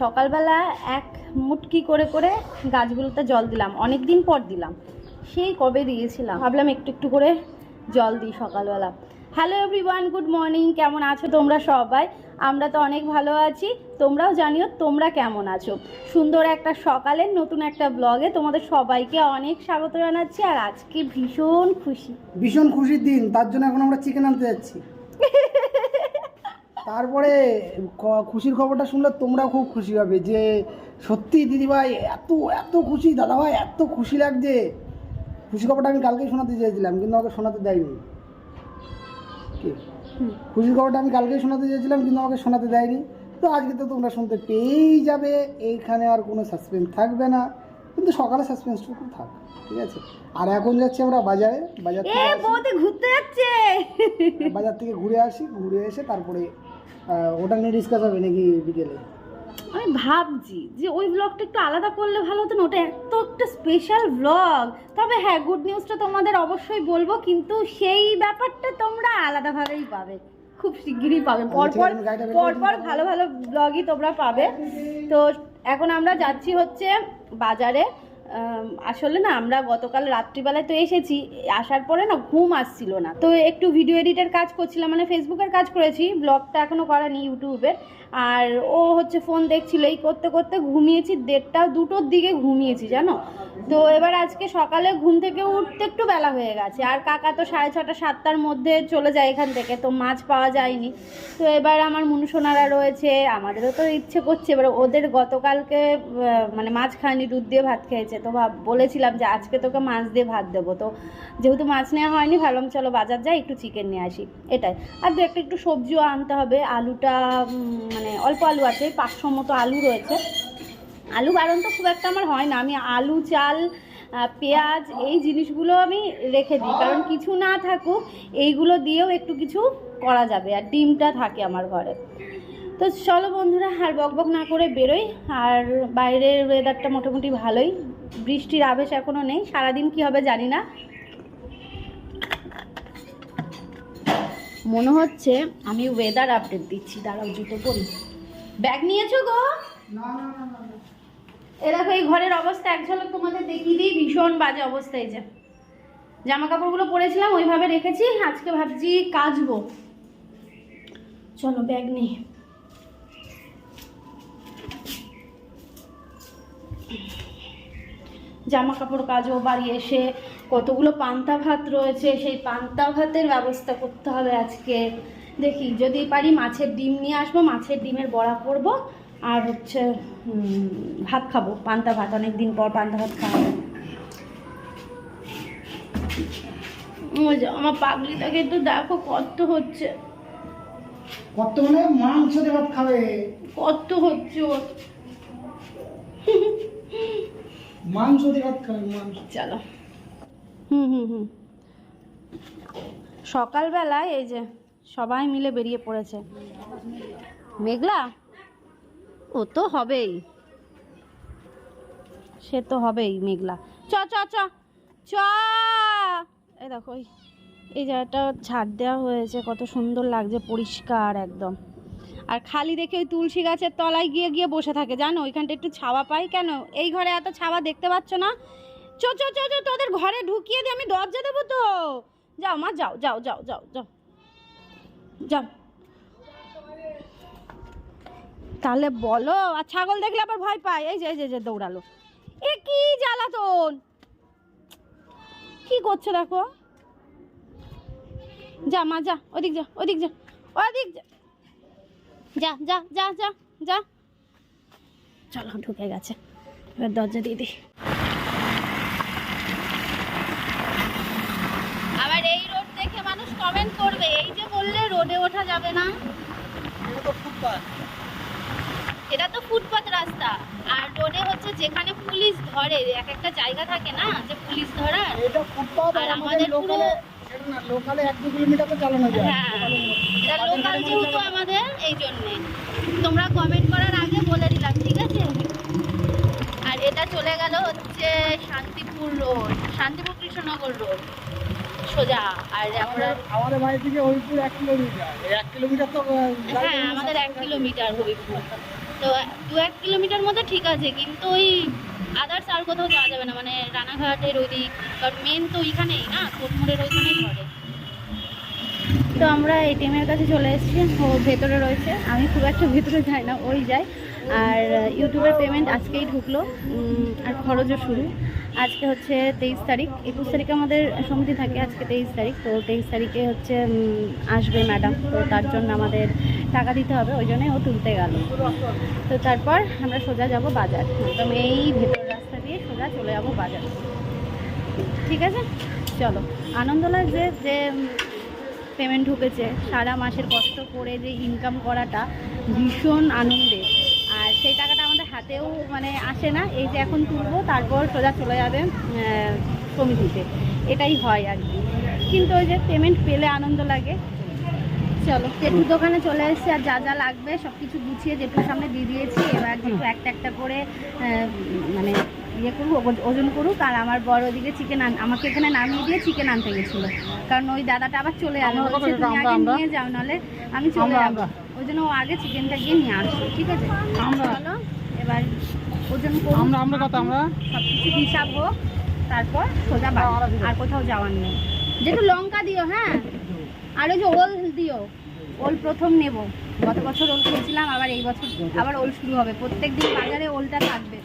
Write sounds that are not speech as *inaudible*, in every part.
সকালবেলা এক মুটকি করে করে গাছগুলোতে জল দিলাম অনেক দিন পর দিলাম। সেই কবে দিয়েছিলাম? ভাবলাম একটু একটু করে জল দিই সকালবেলা। হ্যালো এভরিওয়ান গুড মর্নিং কেমন আছো তোমরা সবাই? আমরা তো অনেক ভালো আছি তোমরাও জানিও তোমরা কেমন আছো? সুন্দর একটা সকালের নতুন একটা ব্লগে তোমাদের সবাইকে অনেক স্বাগত জানাচ্ছি আর আজকে ভীষণ খুশি। ভীষণ খুশির দিন তার জন্য এখন আমরা চিকেন আনতে যাচ্ছি। *laughs* তারপরে খুশির খবরটা শুনলে তোমরা খুব খুশি হবে যে সত্যি দিদিভাই এত এত খুশি দাদাভাই এত খুশি লাগছে। খুশি খবরটা আমি কালকেই শোনাতে চেয়েছিলাম কিন্তু আমাকে শোনাতে দেয়নি। কি? খুশির খবরটা আমি কালকেই শোনাতে চেয়েছিলাম কিন্তু আমাকে শোনাতে দেয়নি। তো আজকে তো তোমরা শুনতে পেয়েই যাবে এইখানে আর কোনো সাসপেন্স থাকবে না। কিন্তু সকালে সাসপেন্সটুকু থাক ঠিক আছে? আর এখন যাচ্ছি আমরা বাজারে বাজার থেকে। ঘুরতে যাচ্ছে। বাজার থেকে ঘুরে আসি ঘুরে এসে তারপরে ওটা নিয়ে ডিসকাস হবে নাকি বিকেলে? আমি ভাবছি যে ওই ব্লগটা একটু আলাদা করলে ভালো হতো না ওটা এত একটা স্পেশাল ব্লগ তবে হ্যাঁ গুড নিউজটা তোমাদের অবশ্যই বলব কিন্তু সেই ব্যাপারটা তোমরা আলাদাভাবেই পাবে। খুব শিগগিরই পাবে। আচ্ছা, পরপর পরপর ভালো ভালো ব্লগই তোমরা পাবে। তো এখন আমরা যাচ্ছি হচ্ছে বাজারে। আসলে না আমরা গতকাল রাত্রিবেলায় তো এসেছি, আসার পরে না ঘুম আসছিল না। তো একটু ভিডিও এডিটের কাজ করছিলাম মানে ফেসবুকের কাজ করেছি ব্লগটা এখনও করানি ইউটিউবে আর ও হচ্ছে ফোন দেখছিল, এই করতে করতে ঘুমিয়েছি দেড়টা দুটোর দিকে ঘুমিয়েছি, জানো? তো এবার আজকে সকালে ঘুম থেকে উঠতে একটু বেলা হয়ে গেছে। আর কাকা তো সাড়ে ছটা, সাতটার মধ্যে চলে যায় এখান থেকে, তো মাছ পাওয়া যায়নি। তো এবার আমার মুনুসোনারা রয়েছে, আমাদেরও তো ইচ্ছে করছে, এবার ওদের গতকালকে মানে মাছ খায়নি, দুধ দিয়ে ভাত খেয়েছে। তো বলেছিলাম যে আজকে তোকে মাছ দিয়ে ভাত দেবো। তো যেহেতু মাছ নেওয়া হয়নি, ভাবলাম চলো বাজার যাই, একটু চিকেন নিয়ে আসি। এটাই। আর দু একটা একটু সবজিও আনতে হবে। আলুটা মানে অল্প আলু আছে পাঁচশো মতো আলু রয়েছে। আলু বারণ তো খুব একটা আমার হয় না। আমি আলু, চাল পেঁয়াজ এই জিনিসগুলো আমি রেখে দিই। কারণ কিছু না থাকুক, এইগুলো দিয়েও একটু কিছু করা যাবে। আর ডিমটা থাকে আমার ঘরে। তো চলো বন্ধুরা আর বকবক না করে বেরোই। আর বাইরের ওয়েদারটা মোটামুটি ভালোই। বৃষ্টির আবেশ এখনও নেই। সারাদিন কি হবে জানি না। মনে হচ্ছে আমি ওয়েদার আপডেট দিচ্ছি। দাঁড়াও জুতো পরি। ব্যাগ নিয়েছো গো? এরকম এই ঘরের অবস্থা। এক ঝলক তোমাদের দেখিয়ে দিই। ভীষণ বাজে অবস্থা এই যে। জামা কাপড়গুলো পরেছিলাম ওইভাবে রেখেছি। আজকে ভাবছি কাচবো। চলো ব্যাগ নেই। জামা কাপড় কাজও বাড়ি এসে কতগুলো পান্তা ভাত রয়েছে সেই পান্তা ভাতের ব্যবস্থা করতে হবে আজকে। দেখি যদি পারি মাছের ডিম নিয়ে আসব মাছের ডিমের বড়া করব আর হচ্ছে ভাত খাব পান্তা ভাত অনেক দিন পর পান্তা ভাত খাওয়া যে আমার পাগলিটাকে একটু দেখো কত হচ্ছে। কত মানে মাংস দিয়ে ভাত খাবে। কত হচ্ছে মাংস দিয়ে ভাত খাবে, মাংস। চলো। হুম হুম হুম। সকালবেলায় এই যে সবাই মিলে বেরিয়ে পড়েছে। মেঘলা, ও তো হবেই। সে তো হবেই মেঘলা। চ চ চ চ। এই দেখো, এই- জায়গাটা ঝাড় দেওয়া হয়েছে, কত সুন্দর লাগছে, পরিষ্কার একদম। আর খালি দেখে ওই তুলসী গাছের তলায় গিয়ে গিয়ে বসে থাকে, জানো? ওইখানটা একটু ছাওয়া পাই কেন? এই ঘরে এত ছাওয়া দেখতে পাচ্ছ না? চো চো চো চো, তোদের ঘরে ঢুকিয়ে দিয়ে আমি দরজা দেবো তো। যাও মা, যাও যাও যাও যাও যাও। যাও। তাহলে বলো, আর ছাগল দেখলে আবার ভয় পায়। এই যে এই যে দৌড়ালো। এ কি জ্বালাতন? কি করছে দেখো? যা মা, যা, ওদিক যা ওদিক যা ওদিক যা। যা যা যা যা যা। চলো ঢুকে গেছে। এবার দরজা দিয়ে দিই। আবার এই রোড দেখে মানুষ কমেন্ট করবে এই যে বললে রোডে ওঠা যাবে না। এটা তো ফুটপাত। এটা তো ফুটপাত রাস্তা। আর রোডে হচ্ছে যেখানে পুলিশ ধরে এক একটা জায়গা থাকে না যে পুলিশ ধরার। আর আমাদের পুরো- লোকালে সেটা না লোকালে এক দু কিলোমিটার তো চালানো যায়। হ্যাঁ। লোকাল যেহেতু আমাদের এই জন্যে। তোমরা কমেন্ট করার আগে বলে দিলাম ঠিক আছে? আর এটা চলে গেল হচ্ছে শান্তিপুর রোড শান্তিপুর কৃষ্ণনগর রোড সোজা। আর আমরা আমাদের আমাদের বাড়ি থেকে হরিপুর এক কিলোমিটার। এক কিলোমিটার তো হ্যাঁ আমাদের এক কিলোমিটার তো দু এক কিলোমিটার মধ্যে ঠিক আছে কিন্তু ওই আদার্স আর কোথাও যাওয়া যাবে না মানে রানাঘাটের ওই দিক কারণ মেন তো ওইখানেই না, কোটমোড়ের ওইখানেই ঘরে। তো আমরা এটিএমের কাছে চলে এসেছি, ও ভেতরে রয়েছে, আমি খুব একটা ভেতরে যাই না, ওই যাই। আর ইউটিউবের পেমেন্ট আজকেই ঢুকলো আর খরচও শুরু। আজকে হচ্ছে তেইশ তারিখ, একুশ তারিখে আমাদের সমিতি থাকে আজকে তেইশ তারিখ, তো তেইশ তারিখে হচ্ছে আসবে ম্যাডাম তো তার জন্য আমাদের টাকা দিতে হবে, ওই জন্যই ও তুলতে গেল। তো তারপর আমরা সোজা যাব বাজার। একদম এই ভেতর রাস্তা দিয়ে সোজা চলে যাব বাজার। ঠিক আছে? চলো। আনন্দ লাগছে যে পেমেন্ট ঢুকেছে, সারা মাসের কষ্ট করে যে ইনকাম করাটা ভীষণ আনন্দের। সেই টাকাটা আমাদের হাতেও মানে আসে না। এই যে এখন তুলবো তারপর সোজা চলে যাবে সমিতিতে। এটাই হয় আর কি। কিন্তু ওই যে পেমেন্ট পেলে আনন্দ লাগে। চলো জেঠুর দোকানে চলে এসেছি আর যা যা লাগবে সব কিছু গুছিয়ে জেঠুর সামনে দিয়ে দিয়েছি। এবার জেঠু একটা একটা করে মানে ইয়ে করুক ওজ- ওজন করুক আর আমার বড় ওদিকে চিকেন আন আমাকে এখানে নামিয়ে দিয়ে চিকেন আনতে গেছিল। কারণ ওই দাদাটা আবার চলে আমরা? নিয়ে যাও নাহলে আমি চলে যাব। ওই জন্য ও আগে চিকেনটা গিয়ে নিয়ে আসবে ঠিক আছে? আমরা। চলো এবার ওজন আমরা আমরা কত আমরা? সব কিছু হিসাব হোক তারপর সোজা বাড়ি। আর কোথাও যাওয়ার নেই। যেটু লঙ্কা দিও হ্যাঁ? আর ওই যে ওল দিও ওল প্রথম নেব। গত বছর ওল খেয়েছিলাম আবার এই বছর আবার ওল শুরু হবে। প্রত্যেক দিন বাজারে ওলটা থাকবে।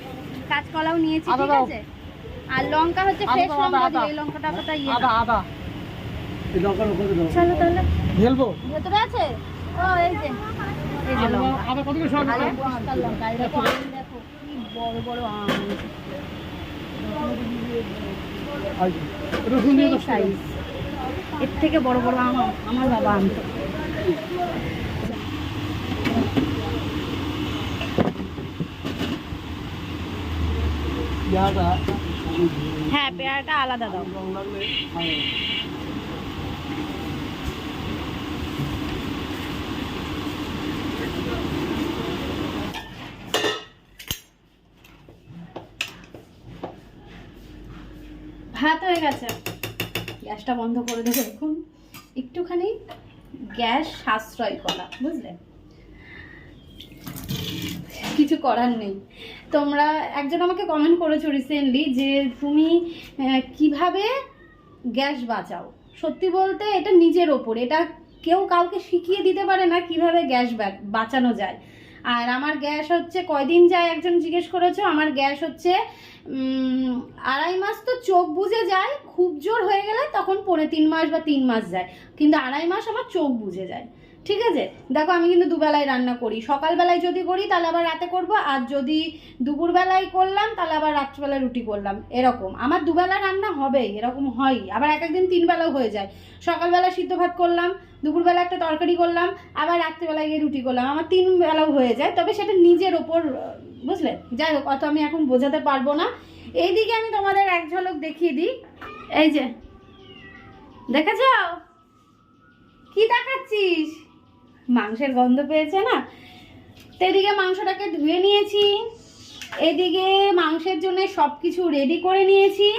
কাঁচকলাও নিয়েছি ঠিক আছে? আর লঙ্কা হচ্ছে ফ্রেশ লঙ্কা দিও এই লঙ্কাটা কথা ইয়ে আদা দাও। চলো তাহলে। ভেতরে আছে? বড় বড় সাইজ এর থেকে বড় বড় আম আমার বাবা হ্যাঁ পেয়ারাটা আলাদা দাও ভাত হয়ে গেছে। গ্যাসটা বন্ধ করে দেবো এখন। একটুখানি গ্যাস সাশ্রয় করা, বুঝলে? কিছু করার নেই। তোমরা একজন আমাকে কমেন্ট করেছ রিসেন্টলি যে তুমি কীভাবে গ্যাস বাঁচাও? সত্যি বলতে এটা নিজের ওপর। এটা কেউ কাউকে শিখিয়ে দিতে পারে না কীভাবে গ্যাস বাঁচানো যায়। আর আমার গ্যাস হচ্ছে, কয়দিন যায় একজন জিজ্ঞেস করেছ? আমার গ্যাস হচ্ছে আড়াই মাস তো চোখ বুঝে যায়, খুব জোর হয়ে গেলে তখন পৌনে তিন মাস বা তিন মাস যায়। কিন্তু আড়াই মাস আমার চোখ বুঝে যায়। ঠিক আছে? দেখো, আমি কিন্তু দুবেলায় রান্না করি। সকালবেলায় যদি করি, তাহলে আবার রাতে করব। আর যদি দুপুরবেলায় করলাম, তাহলে আবার রাত্রিবেলায় রুটি করলাম। এরকম। আমার দুবেলা রান্না হবেই, এরকম হয় আবার এক একদিন তিন বেলাও হয়ে যায়। সকালবেলা সিদ্ধ ভাত করলাম, দুপুরবেলা একটা তরকারি করলাম, আবার রাত্রিবেলায় গিয়ে রুটি করলাম। আমার তিন বেলাও হয়ে যায়। তবে সেটা নিজের ওপর, বুঝলে? যাই হোক, অত আমি এখন বোঝাতে পারব না। এইদিকে আমি তোমাদের এক ঝলক দেখিয়ে দিই। এই যে, দেখেছ? কি দেখাচ্ছিস? মাংসের গন্ধ পেয়েছে না? তো এদিকে মাংসটাকে ধুয়ে নিয়েছি। এদিকে মাংসের জন্য সব কিছু রেডি করে নিয়েছি।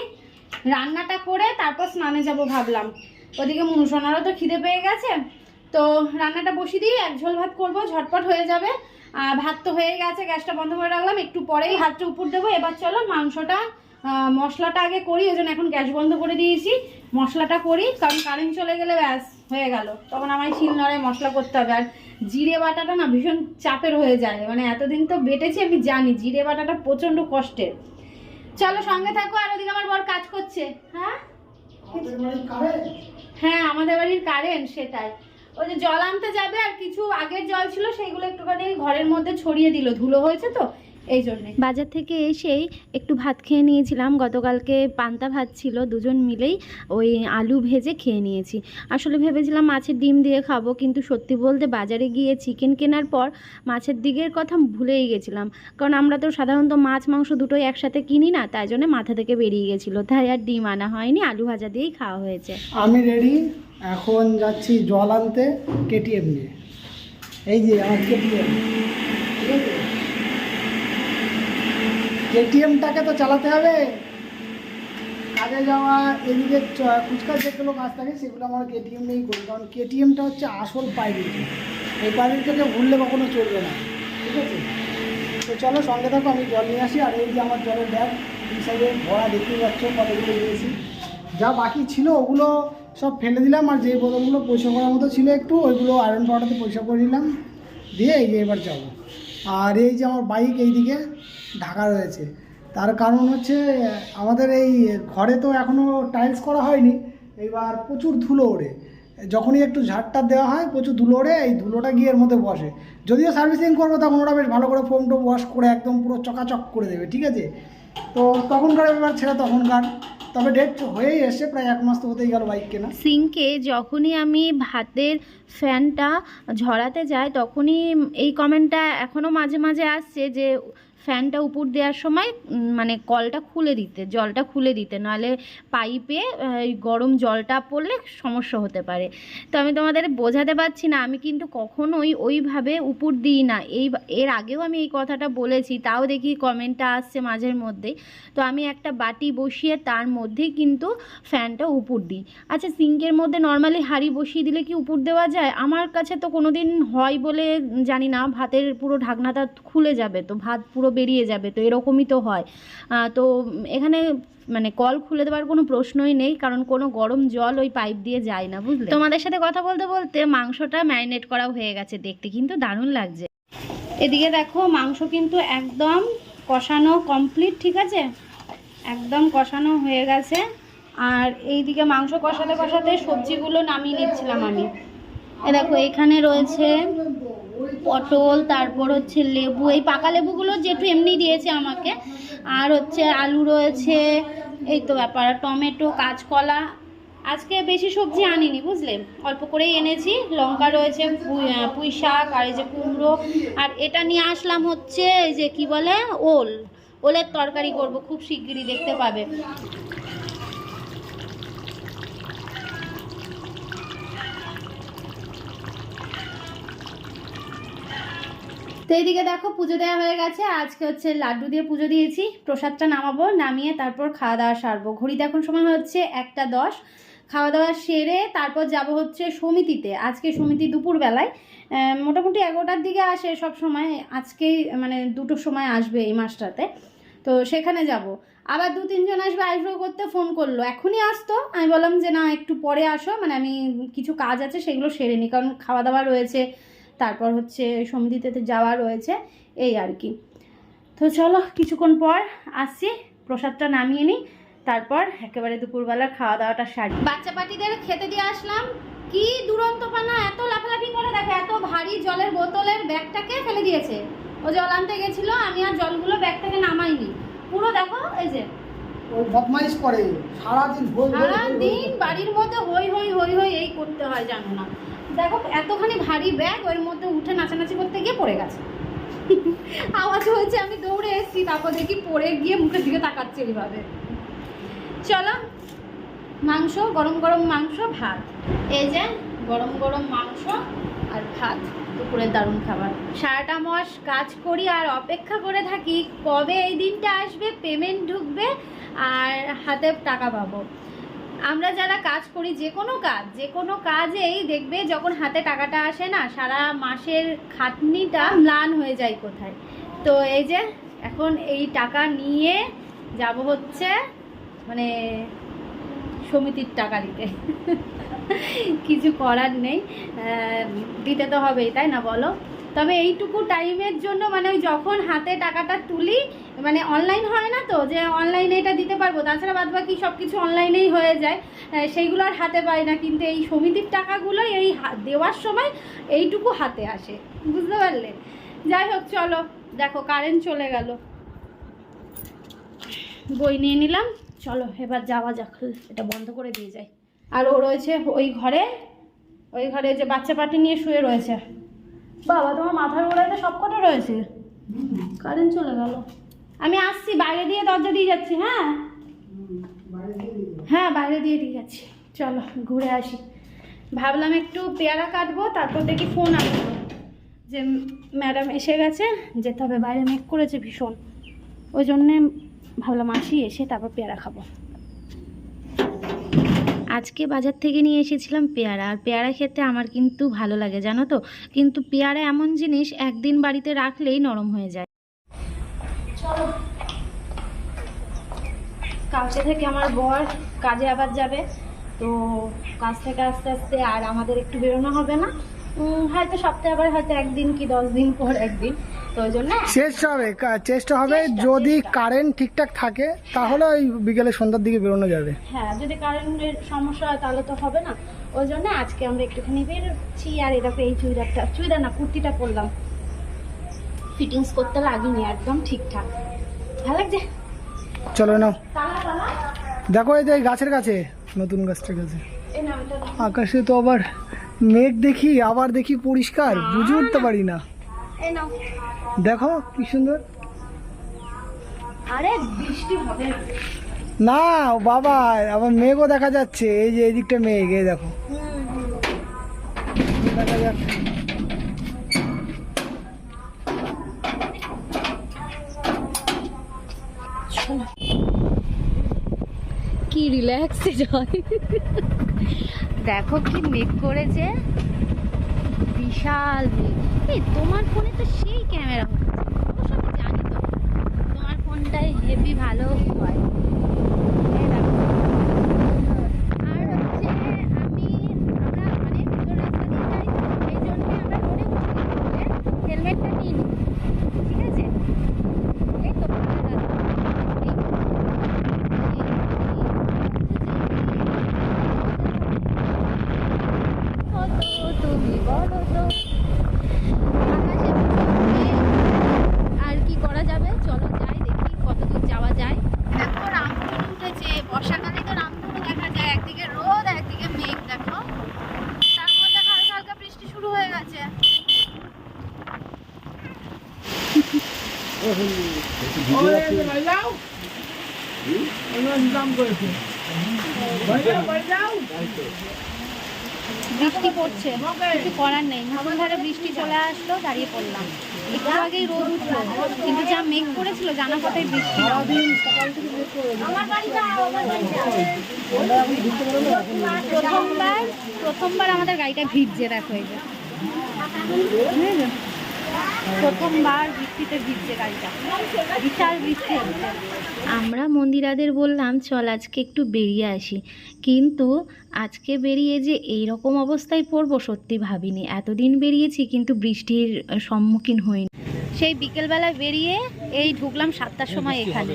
রান্নাটা করে তারপর স্নানে যাব ভাবলাম। ওদিকে মুনুসোনারও তো খিদে পেয়ে গেছে। তো রান্নাটা বসিয়ে দিই এক ঝোল ভাত করব ঝটপট হয়ে যাবে। আহ, ভাত তো হয়ে গেছে গ্যাসটা বন্ধ করে রাখলাম। একটু পরেই হাতটা উপর দেবো। এবার চলো মাংসটা মশলাটা আগে করি ওই জন্য এখন গ্যাস বন্ধ করে দিয়েছি। মশলাটা করি কারণ কারেন্ট চলে গেলে ব্যাস। হয়ে গেল। তখন আমার শিল নড়ায় মশলা করতে হবে। আর জিরে বাটাটা না ভীষণ চাপের হয়ে যায়। মানে এতদিন তো বেটেছি আমি জানি। জিরে বাটাটা প্রচণ্ড কষ্টের। চলো সঙ্গে থাকো আর ওদিকে আমার বর কাজ করছে। হ্যাঁ? হ্যাঁ আমাদের বাড়ির কারেন্ট সেটাই। ওই যে জল আনতে যাবে আর কিছু আগের জল ছিল সেইগুলো একটুখানি ঘরের মধ্যে ছড়িয়ে দিল। ধুলো হয়েছে তো এই জন্যে। বাজার থেকে এসেই একটু ভাত খেয়ে নিয়েছিলাম। গতকালকে পান্তা ভাত ছিল দুজন মিলেই ওই আলু ভেজে খেয়ে নিয়েছি। আসলে ভেবেছিলাম মাছের ডিম দিয়ে খাব কিন্তু সত্যি বলতে বাজারে গিয়ে চিকেন কেনার পর মাছের দিকের কথা ভুলেই গেছিলাম। কারণ আমরা তো সাধারণত মাছ মাংস দুটোই একসাথে কিনি না তাই জন্য মাথা থেকে বেরিয়ে গেছিল। তাই আর ডিম আনা হয়নি আলু ভাজা দিয়েই খাওয়া হয়েছে। আমি রেডি এখন যাচ্ছি জল আনতে কেটিএম নিয়ে। এই যে আমার কেটিএম ঠিক আছে? কেটিএমটাকে তো চালাতে হবে। কাজে যাওয়া, এদিকে কুচকার যেগুলো কাজ থাকে, সেগুলো আমার কেটিএম নিয়েই করি কারণ কেটিএমটা হচ্ছে আসল পাইরিটি এই পাইরিটিকে ভুললে কখনো চলবে না, ঠিক আছে? তো চলো, সঙ্গে থাকো, আমি জল নিয়ে আসি। আর এই যে আমার জলের ব্যাগ, এই সাইডে ভরা দেখতেই পাচ্ছ কতগুলো নিয়েছি যা বাকি ছিল, ওগুলো সব ফেলে দিলাম। আর যে বোতলগুলো পরিষ্কার করার মতো ছিল একটু, ওইগুলো আয়রন পাউডারতে পরিষ্কার করে নিলাম। দিয়ে এই যে এবার যাব। আর এই যে আমার বাইক এইদিকে ঢাকা রয়েছে। তার কারণ হচ্ছে, আমাদের এই ঘরে তো এখনও টাইলস করা হয়নি। এবার প্রচুর ধুলো ওড়ে। যখনই একটু ঝাড়টা দেওয়া হয়, প্রচুর ধুলো ওড়ে, এই ধুলোটা গিয়ে এর মধ্যে বসে। যদিও সার্ভিসিং করব, তখন ওরা বেশ ভালো করে ফোম টোম ওয়াশ করে একদম পুরো চকাচক করে দেবে, ঠিক আছে? তো তখনকার ব্যাপার ছেড়ে তখনকার। তবে ডেট হয়েই এসছে, প্রায় এক মাস তো হতেই গেল বাইক কেনা সিঙ্কে যখনই আমি ভাতের ফ্যানটা ঝরাতে যাই, তখনই এই কমেন্টটা এখনও মাঝে মাঝে আসছে যে ফ্যানটা উপর দেওয়ার সময় মানে কলটা খুলে দিতে, জলটা খুলে দিতে, নাহলে পাইপে গরম জলটা পড়লে সমস্যা হতে পারে। তো আমি তোমাদের বোঝাতে পারছি না, আমি কিন্তু কখনোই ওইভাবে উপর দিই না। এই এর আগেও আমি এই কথাটা বলেছি, তাও দেখি কমেন্টটা আসছে মাঝের মধ্যে তো আমি একটা বাটি বসিয়ে তার মধ্যেই কিন্তু ফ্যানটা উপর দিই। আচ্ছা সিঙ্কের মধ্যে নর্মালি হাঁড়ি বসিয়ে দিলে কি উপর দেওয়া যায়? আমার কাছে তো কোনো দিন হয় বলে জানি না, ভাতের পুরো ঢাকনাটা খুলে যাবে, তো ভাত পুরো বেরিয়ে যাবে, তো এরকমই তো হয়। তো এখানে মানে কল খুলে দেওয়ার কোনো প্রশ্নই নেই, কারণ কোনো গরম জল ওই পাইপ দিয়ে যায় না, বুঝলে? তোমাদের সাথে কথা বলতে বলতে মাংসটা ম্যারিনেট করা হয়ে গেছে দেখতে, কিন্তু দারুণ লাগছে। এদিকে দেখো, মাংস কিন্তু একদম কষানো কমপ্লিট ঠিক আছে? একদম কষানো হয়ে গেছে। আর এইদিকে মাংস কষাতে কষাতে সবজিগুলো নামিয়ে নিচ্ছিলাম আমি। এ দেখো, এখানে রয়েছে পটল, তারপর হচ্ছে লেবু। এই পাকা লেবুগুলো যেটু এমনি দিয়েছে আমাকে, আর হচ্ছে আলু রয়েছে, এই তো ব্যাপার। টমেটো, কাঁচকলা। আজকে বেশি সবজি আনিনি, বুঝলে? অল্প করেই এনেছি। লঙ্কা রয়েছে পুঁই শাক, আর এই যে কুমড়ো। আর এটা নিয়ে আসলাম হচ্ছে, এই যে কি বলে, ওল। ওলের তরকারি করব, খুব শিগগিরই দেখতে পাবে। তো এইদিকে দেখো পুজো দেওয়া হয়ে গেছে। আজকে হচ্ছে লাড্ডু দিয়ে পুজো দিয়েছি। প্রসাদটা নামাবো, নামিয়ে তারপর খাওয়া দাওয়া সারবো। ঘড়িতে এখন সময় হচ্ছে একটা দশ। খাওয়া দাওয়া সেরে তারপর যাব হচ্ছে সমিতিতে। আজকে সমিতি দুপুরবেলায়। মোটামুটি এগারোটার দিকে আসে সব সময়। আজকেই মানে দুটোর সময় আসবে এই মাসটাতে। তো সেখানে যাব। আবার দু তিনজন আসবে আইব্রো করতে, ফোন করল। এখনই আসতো। আমি বললাম যে, না, একটু পরে আসো। মানে আমি কিছু কাজ আছে, সেগুলো সেরে নিই কারণ খাওয়া দাওয়া রয়েছে। তারপর হচ্ছে সমিতিতে যাওয়া রয়েছে এই আর কি। তো চলো কিছুক্ষণ পর আসছি প্রসাদটা নামিয়ে নিই তারপর একেবারে দুপুরবেলা খাওয়া দাওয়াটা সারি। বাচ্চা পাটিদের খেতে দিয়ে আসলাম। কি দুরন্ত পানা এত লাফালাফি করে দেখে এত ভারী জলের বোতলের ব্যাগটাকে ফেলে দিয়েছে। ও জল আনতে গেছিল আমি আর জলগুলো ব্যাগ থেকে নামাইনি। পুরো দেখো এই যে। বদমাইশ করে সারাদিন বাড়ির মধ্যে হই হই হই হই এই করতে হয় জানো না। দেখো, এতখানি ভারী ব্যাগ ওর মধ্যে উঠে নাচানাচি করতে গিয়ে পড়ে গেছে। আওয়াজ হয়েছে, আমি দৌড়ে এসেছি, তারপর দেখি পড়ে গিয়ে মুখের দিকে তাকাচ্ছে এইভাবে চলো, মাংস, গরম গরম মাংস, ভাত। এই যে, গরম গরম মাংস আর ভাত, দুপুরের দারুণ খাবার। সারাটা মাস কাজ করি আর অপেক্ষা করে থাকি, কবে এই দিনটা আসবে পেমেন্ট ঢুকবে, আর হাতে টাকা পাবো। আমরা যারা কাজ করি যে কোনো কাজ, যে কোনো কাজেই দেখবে যখন হাতে টাকাটা আসে না, সারা মাসের খাটনিটা ম্লান হয়ে যায় কোথায়। তো এই যে এখন এই টাকা নিয়ে যাব হচ্ছে মানে সমিতির টাকা দিতে। *laughs* কিছু করার নেই। দিতে তো হবেই, তাই না বলো? তবে এইটুকু টাইমের জন্য মানে ওই যখন হাতে টাকাটা তুলি মানে অনলাইন হয় না তো, যে অনলাইনে এটা দিতে পারব, তাছাড়া বাদ বাকি সব কিছু অনলাইনেই হয়ে যায়। সেইগুলো আর হাতে পাই না, কিন্তু এই সমিতির টাকাগুলো এই দেওয়ার সময় এইটুকু হাতে আসে। বুঝতে পারলে? যাই হোক, চলো, দেখো কারেন্ট চলে গেল। বই নিয়ে নিলাম। চলো, এবার যাওয়া যাক। এটা বন্ধ করে দিয়ে যাই। আর ও রয়েছে ওই ঘরে ওই ঘরে যে বাচ্চা পাটি নিয়ে শুয়ে রয়েছে। বাবা, তোমার মাথার গোড়াতে সব কটা রয়েছে? কারেন্ট চলে গেল। আমি আসছি, বাইরে দিয়ে দরজা দিয়ে যাচ্ছি হ্যাঁ? হ্যাঁ বাইরে দিয়ে দিয়ে যাচ্ছি। চলো, ঘুরে আসি। ভাবলাম একটু পেয়ারা কাটবো, তারপর দেখি ফোন আসব যে ম্যাডাম এসে গেছে, যেতে হবে। বাইরে মেক করেছে ভীষণ। ওই জন্যে ভাবলাম আসি, এসে তারপর পেয়ারা খাব। আজকে বাজার থেকে নিয়ে এসেছিলাম পেয়ারা। আর পেয়ারা খেতে আমার কিন্তু ভালো লাগে, জানো তো? কিন্তু পেয়ারা এমন জিনিস, একদিন বাড়িতে রাখলেই নরম হয়ে যায়। চলো। থেকে আমার বর কাজে আবার যাবে, তো কাজ থেকে আস্তে আস্তে আর আমাদের একটু বেরোনো হবে না। হয়তো সপ্তাহে আবার হয়তো একদিন কি দশ দিন পর একদিন। চেষ্টা হবে চেষ্টা হবে যদি কারেন্ট ঠিকঠাক থাকে তাহলে ওই বিকেলে সন্ধ্যার দিকে বেরোনো যাবে। হ্যাঁ যদি কারেন্টের সমস্যা হয় তাহলে তো হবে না। ওই জন্য আজকে আমরা একটুখানি বেরোচ্ছি আর এরকম এই চুড়িদারটা চুড়িদার না কুর্তিটা পরলাম। ফিটিংস করতে লাগেনি একদম ঠিকঠাক। ভালো লাগছে? চলো নাও। দেখো এই গাছের কাছে নতুন গাছটার কাছে। আকাশে তো আবার মেঘ দেখি আবার দেখি পরিষ্কার বুঝে উঠতে পারি না। দেখো কি সুন্দর। আরে বৃষ্টি হবে। না। বাবা আবার মেঘও দেখা যাচ্ছে এই যে এদিকটা মেঘ এই দেখো। দেখা যাচ্ছে কি রিল্যাক্সে যায় দেখো কি মেক করেছে। বিশাল মেঘ। এই, তোমার ফোনে তো সেই ক্যামেরা হচ্ছে। জানি তো। তোমার ফোনটাই হেভি ভালো হয় এই দেখো। আর হচ্ছে আমি আমরা মানে ভিতর রাস্তা দিয়ে যাই তো, এই জন্য আমরা রোডে বসে হেলমেটটা নিই ঠিক আছে এই তো ভিতর রাস্তা। এই কত তুমি বলো তো আকাশে মেঘ। আর কি করা যাবে চলো যাই দেখি কত দূর যাওয়া যায় দেখো রামধনু উঠেছে বর্ষাকালে তো রামধনু দেখা যায় একদিকে রোদ একদিকে মেঘ দেখো তার মধ্যে হালকা হালকা বৃষ্টি শুরু হয়ে গেছে বৃষ্টি পড়ছে কিছু করার নেই নতুন ধারে বৃষ্টি চলে আসলো দাঁড়িয়ে পড়লাম একটু আগেই রোদ উঠল কিন্তু যা মেঘ করেছিল জানা কথাই বৃষ্টি। প্রথমবার প্রথমবার আমাদের গাড়িটা ভিজছে দেখো এই যে? প্রথমবার বৃষ্টিতে ভিজছে গাড়িটা। বিশাল বৃষ্টি হচ্ছে। আমরা মন্দিরাদের বললাম চল আজকে একটু বেরিয়ে আসি। কিন্তু আজকে বেরিয়ে যে এই রকম অবস্থায় পড়ব সত্যি ভাবিনি। এতদিন বেরিয়েছি কিন্তু বৃষ্টির সম্মুখীন হইনি। সেই বিকেলবেলায় বেরিয়ে এই ঢুকলাম সাতটার সময় এখানে।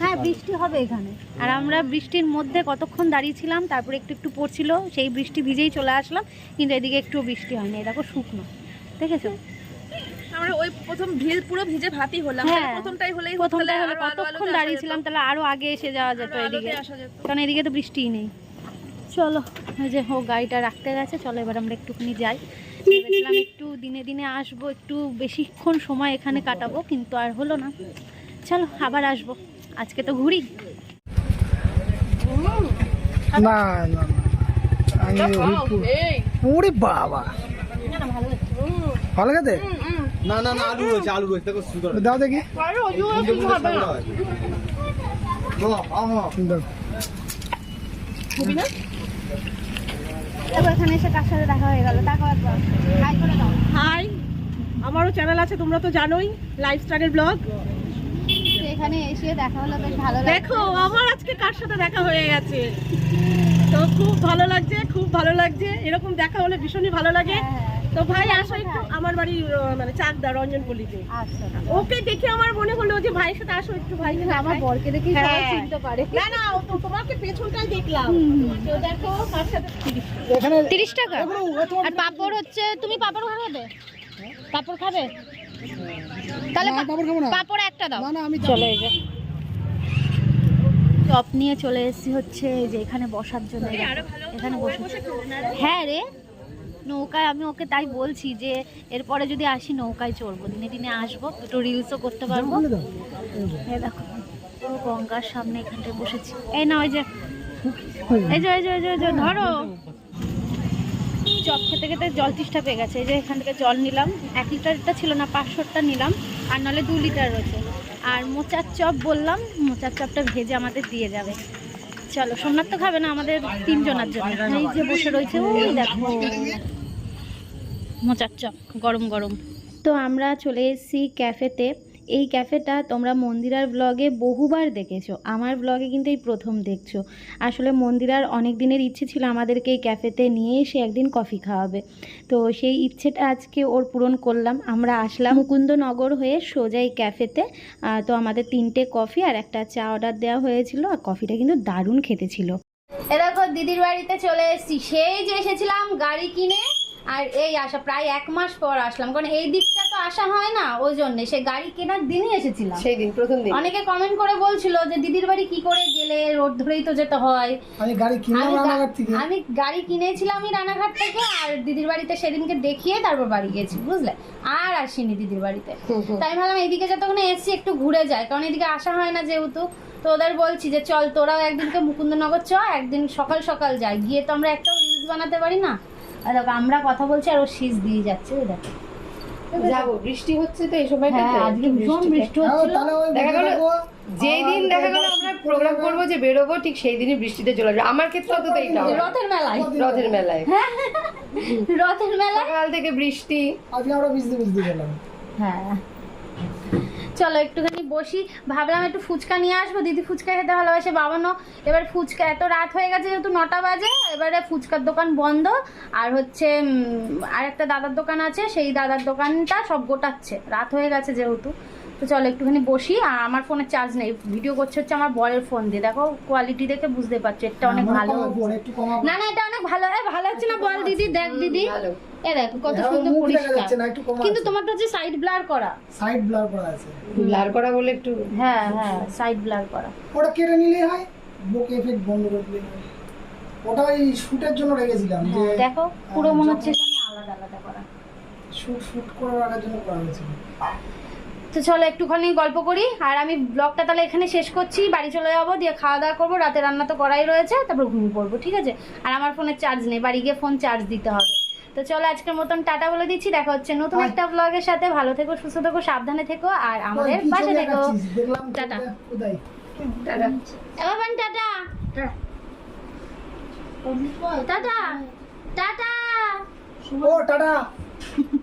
হ্যাঁ বৃষ্টি হবে এখানে। আর আমরা বৃষ্টির মধ্যে কতক্ষণ দাঁড়িয়েছিলাম তারপরে একটু একটু পড়ছিল সেই বৃষ্টি ভিজেই চলে আসলাম কিন্তু এদিকে একটু বৃষ্টি হয়নি। দেখো শুকনো দেখেছ? আমরা ওই প্রথম পুরো ভিজে ভাতই হলাম। হ্যাঁ। প্রথমটাই হলেই হলে কতক্ষণ দাঁড়িয়েছিলাম তাহলে আরও আগে এসে যাওয়া যেত এদিকে। কারণ এদিকে তো বৃষ্টিই নেই। চলো যে ও গাড়িটা রাখতে গেছে চলো এবার আমরা একটুখানি যাই। ভেবেছিলাম একটু দিনে দিনে আসব একটু বেশিক্ষণ সময় এখানে কাটাবো কিন্তু আর হলো না। চলো আবার আসব। আজকে তো ঘুরি। না না না। আমি ওরে বাবা। ভালো খেতে? না না না আলু রয়েছে আলু রয়েছে দেখো সুন্দর। দাও দেখি। এখানে এসে কার সাথে দেখা হয়ে গেল? হাই করে দাও। হাই আমারও চ্যানেল আছে তোমরা তো জানোই লাইফস্টাইলের ব্লগ এখানে এসে দেখা হলো বেশ ভালো দেখো আমার আজকে কার সাথে দেখা হয়ে গেছে? তো খুব ভালো লাগছে খুব ভালো লাগছে। এরকম দেখা হলে ভীষণই ভালো লাগে। হ্যাঁ, তো ভাই আসো একটু আমার বাড়ি মানে চাকদা রঞ্জনপল্লিতে। আচ্ছা। ওকে দেখে আমার মনে হলো যে ভাইয়ের সাথে আসো একটু ভাই। আমার বরকে সবাই হ্যাঁ। চিনতে পারে। না না ও তোমাকে পেছনটাই দেখলাম। তো দেখো কার সাথে এখানে তিরিশ টাকা? আর পাপড় হচ্ছে তুমি পাপড় খাবে? পাপড় খাবে? তাহলে পাঁপড় একটা দাও। না না আমি চলে এই যে চপ নিয়ে চলে এসেছি হচ্ছে যে এখানে বসার জন্য। এখানে বসে হ্যাঁ রে। নৌকায় আমি ওকে তাই বলছি যে এরপরে যদি আসি নৌকায় চড়বো। দিনে দিনে আসব একটু রিলসও করতে পারব। দেখো পুরো গঙ্গার সামনে এখানটায় বসেছি। এই না ওই যে এই যে এই যে এই যে, এই যে ধরো। চপ খেতে খেতে জল তিষ্ঠা পেয়ে গেছে। এই যে এখান থেকে জল নিলাম। এক লিটারটা ছিল না পাঁচশোটা নিলাম। আর নাহলে দু লিটার রয়েছে। আর মোচার চপ বললাম মোচার চপটা ভেজে আমাদের দিয়ে যাবে। চলো সোমনাথ তো খাবে না আমাদের তিনজনের জন্য। এই যে বসে রয়েছে ওই দেখো। মোচার চপ গরম গরম। তো আমরা চলে এসেছি ক্যাফেতে। এই ক্যাফেটা তোমরা মন্দিরার ব্লগে বহুবার দেখেছ। আমার ব্লগে কিন্তু এই প্রথম দেখছ। আসলে মন্দিরার অনেক দিনের ইচ্ছে ছিল আমাদেরকে এই ক্যাফেতে নিয়ে এসে একদিন কফি খাওয়াবে। তো সেই ইচ্ছেটা আজকে ওর পূরণ করলাম। আমরা আসলাম মুকুন্দনগর হয়ে সোজা এই ক্যাফেতে। তো আমাদের তিনটে কফি আর একটা চা অর্ডার দেওয়া হয়েছিল। আর কফিটা কিন্তু দারুণ খেতে ছিল। এ দেখো দিদির বাড়িতে চলে এসেছি। সেই যে এসেছিলাম গাড়ি কিনে। আর এই আসা প্রায় এক মাস পর আসলাম। কারণ এই দিকটা তো আসা হয় না ওই জন্য। সে গাড়ি কেনার দিনই এসেছিলাম। সেই দিন প্রথম দিন। অনেকে কমেন্ট করে বলছিল যে দিদির বাড়ি কি করে গেলে? রোড ধরেই তো যেতে হয়। আমি গাড়ি কিনলাম রানাঘাট থেকে। আমি গাড়ি কিনেছিলাম আমি রানাঘাট থেকে আর দিদির বাড়িতে সেদিনকে দেখিয়ে তারপর বাড়ি গেছি বুঝলে? আর আসিনি দিদির বাড়িতে। তাই ভাবলাম এইদিকে যতক্ষণ এসছি একটু ঘুরে যায় কারণ এদিকে আসা হয় না যেহেতু। তো ওদের বলছি যে চল তোরাও একদিনকে মুকুন্দনগর চ একদিন সকাল সকাল যাই। গিয়ে তো আমরা একটাও রিলস বানাতে পারি না। আর দেখো আমরা কথা বলছি আর ও শীষ দিয়ে যাচ্ছে দেখো। যাব বৃষ্টি হচ্ছে তো এই সময় হ্যাঁ আজকে ভীষণ বৃষ্টি হচ্ছিল। দেখা গেল যেই দিন দেখা গেল আমরা প্রোগ্রাম করব যে বেরোবো ঠিক সেই দিনই বৃষ্টিতে চলে আসবে। আমার ক্ষেত্রে অন্তত এইটা হয়। রথের মেলায়। রথের মেলায়। রথের মেলায়। সকাল থেকে বৃষ্টি। আজকে আমরা ভিজতে ভিজতে গেলাম হ্যাঁ। চলো একটুখানি বসি। ভাবলাম একটু ফুচকা নিয়ে আসব। দিদি ফুচকা খেতে ভালোবাসে বাবানো এবার ফুচকা, এত রাত হয়ে গেছে যেহেতু নটা বাজে, এবারে ফুচকার দোকান বন্ধ। আর হচ্ছে আর একটা দাদার দোকান আছে, সেই দাদার দোকানটা সব গোটাচ্ছে। রাত হয়ে গেছে যেহেতু। তো চলো একটুখানি বসি আর আমার ফোনে চার্জ নেই। ভিডিও করছে হচ্ছে আমার বরের ফোন দিয়ে। দেখো কোয়ালিটি দেখে বুঝতে পারছ এটা অনেক ভালো। না না এটা অনেক ভালো। এ, ভালো হচ্ছে না? বল দিদি দেখ দিদি। এ দেখ কত হ্যাঁ, সুন্দর পরিষ্কার। যাচ্ছে না, একটু কমা কিন্তু তোমারটা হচ্ছে সাইড ব্লার করা। সাইড ব্লার করা আছে। ব্লার করা বলে একটু হ্যাঁ হ্যাঁ সাইড ব্লার করা। ওটা কেটে নিলেই হয় বুক এফেক্ট বন্ধ করে হয়। ওটা ওই শুটের জন্য রেখেছিলাম যে হ্যাঁ, দেখো পুরো হ্যাঁ, মনে হচ্ছে এখানে আলাদা আলাদা করা। শুট শুট করে রাখার জন্য করা হয়েছিল। তো চলো একটুখানি গল্প করি। আর আমি ব্লগটা তাহলে এখানে শেষ করছি। বাড়ি চলে যাব দিয়ে খাওয়া দাওয়া করব। রাতে রান্না তো করাই রয়েছে তারপর ঘুমিয়ে পড়ব ঠিক আছে? আর আমার ফোনে চার্জ নেই বাড়ি গিয়ে ফোন চার্জ দিতে হবে। তো চলো আজকের মতন টাটা বলে দিচ্ছি। দেখা হচ্ছে নতুন. একটা ব্লগের সাথে। ভালো থেকো সুস্থ থেকো সাবধানে থেকো আর আমাদের পাশে থেকো? Tata. Tata. Tata. Tata. Tata. ও টাটা।